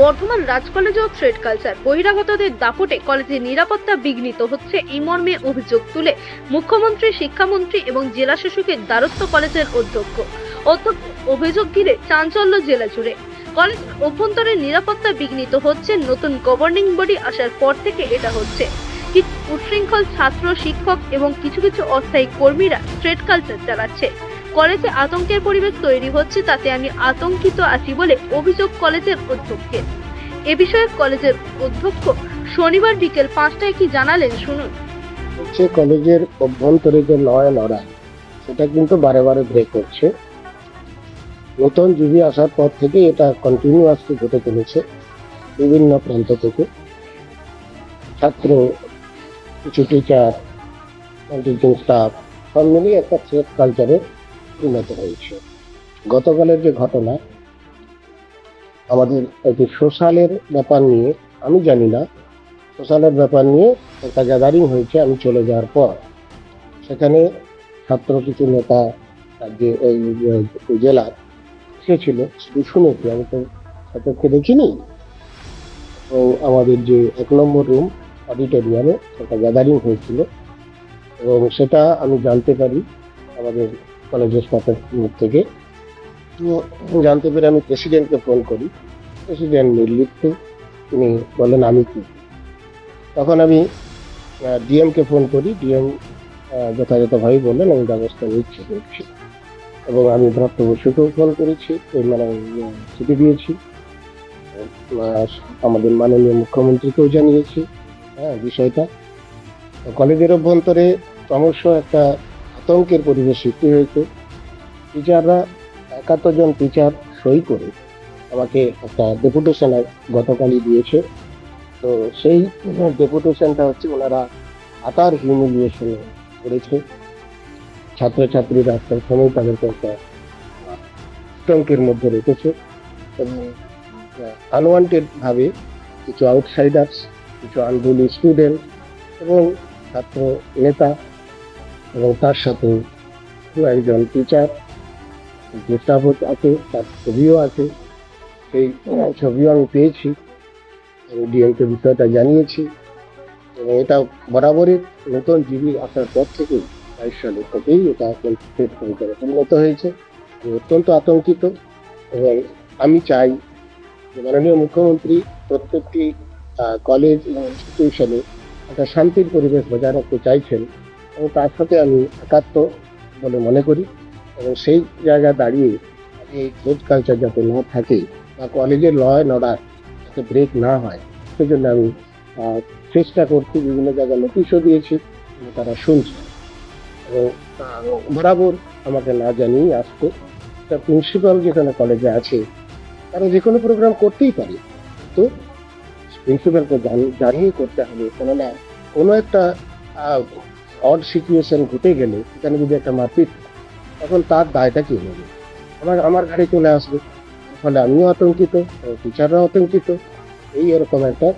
বর্ধমান রাজ কলেজেও thread culture বহিরাগতদের দাপটে কলেজের নিরাপত্তা বিঘ্নিত হচ্ছে এই মর্মে অভিযোগ তুলে মুখ্যমন্ত্রী, শিক্ষামন্ত্রী এবং জেলা শাসকের দ্বারস্থ কলেজের অধ্যক্ষ। অধ্যক্ষ অভিযোগ ঘিরে চাঞ্চল্য জেলা জুড়ে। কলেজ অভ্যন্তরে নিরাপত্তা বিঘ্নিত হচ্ছে, নতুন গভর্নিং বডি আসার পর থেকে এটা হচ্ছে। উচ্ছৃঙ্খল ছাত্র, শিক্ষক এবং কিছু কিছু অস্থায়ী কর্মীরা স্ট্রেট কালচার চালাচ্ছে। কলেজে আতঙ্কের পরিবেশ তৈরি হচ্ছে, তাতে আমি আতঙ্কিত আছি বলে অভিযোগ কলেজের অধ্যক্ষের এ বিষয়ে কলেজের অধ্যক্ষ শনিবার বিকেল পাঁচটায় কি জানালেন শুনুন। হচ্ছে কলেজের অভ্যন্তরে যে লয় লড়াই, সেটা কিন্তু বারে বারে ব্রেক হচ্ছে। নতুন জিবি আসার পর থেকে এটা কন্টিনিউয়াসলি ঘটে চলেছে বিভিন্ন প্রান্ত থেকে। ছাত্র, কিছু টিচার টিচিং স্টাফ সব মিলিয়ে একটা থ্রেড কালচারে উন্নত হয়েছে। গতকালের যে ঘটনা, আমাদের একটি সোশ্যালের ব্যাপার নিয়ে, আমি জানি না, সোশ্যালের ব্যাপার নিয়ে একটা গ্যাদারিং হয়েছে আমি চলে যাওয়ার পর। সেখানে ছাত্র কিছু নেতা যে এই জেলার এসেছিল শুধু শুনেছি, আমি তো ছাত্রকে দেখিনি। তো আমাদের যে এক নম্বর রুম, অডিটোরিয়ামে একটা গ্যাদারিং হয়েছিল। এবং সেটা আমি জানতে পারি, আমাদের স্টাফের মুখ থেকে। তো জানতে পেরে আমি প্রেসিডেন্টকে ফোন করি। প্রেসিডেন্ট নির্লিপ্ত। তিনি বলেন, আমি কি? তখন আমি ডিএমকে ফোন করি। ডিএম যথাযথভাবে বললেন, আমি ব্যবস্থা নিচ্ছি এবং আমি ভরত বসুকেও ফোন করেছি। মানে চিঠি দিয়েছি। আমাদের মাননীয় মুখ্যমন্ত্রীকেও জানিয়েছি হ্যাঁ বিষয়টা। কলেজের অভ্যন্তরে ক্রমশ একটা আতঙ্কের পরিবেশ সৃষ্টি হয়েছে। টিচাররা একাত্তর জন টিচার সই করে আমাকে একটা ডেপুটেশন গতকালই দিয়েছে। তো সেই ডেপুটেশনটা হচ্ছে ওনারা আটার হিউমিলিয়েশন করেছে। ছাত্রছাত্রীরা একটা সময় তাদেরকে একটা আতঙ্কের মধ্যে রেখেছে এবং আনওয়ান্টেডভাবে কিছু আউটসাইডার্স কিছু আনরুলি স্টুডেন্ট এবং ছাত্র নেতা এবং তার সাথে একজন টিচার যে স্টাফ আছে, তার ছবিও আছে। সেই ছবিও আমি পেয়েছি। আমি ডিএমকে বিষয়টা জানিয়েছি। এবং এটা বরাবরই নতুন জিবি আসার পর থেকে বাইশ সালে থেকেই এটা এখন পরিবারে পরিণত হয়েছে। অত্যন্ত আতঙ্কিত এবং আমি চাই মাননীয় মুখ্যমন্ত্রী প্রত্যেকটি কলেজ এবং ইনস্টিটিউশনে একটা শান্তির পরিবেশ বজায় রাখতে চাইছেন। এবং তার সাথে আমি একাত্ম বলে মনে করি এবং সেই জায়গায় দাঁড়িয়ে এই ট্রেড কালচার যাতে না থাকে বা কলেজের ল লয় নড়ার যাতে ব্রেক না হয়, সেজন্য আমি চেষ্টা করছি বিভিন্ন জায়গায় নোটিশও দিয়েছি তারা শুনছে। এবং বরাবর আমাকে না জানিয়ে আসতো তা প্রিন্সিপাল যেখানে কলেজে আছে, তারা যে কোনো প্রোগ্রাম করতেই পারে। তো প্রিন্সিপালকে জানিয়ে করতে হবে। কেননা কোনো একটা অড সিচুয়েশন ঘটে গেলে সেখানে যদি একটা মারপিট তখন তার দায়টা কে নেবে? আমার আমার গাড়ি চলে আসবে। ফলে আমিও আতঙ্কিত টিচাররাও আতঙ্কিত। এই এরকম একটা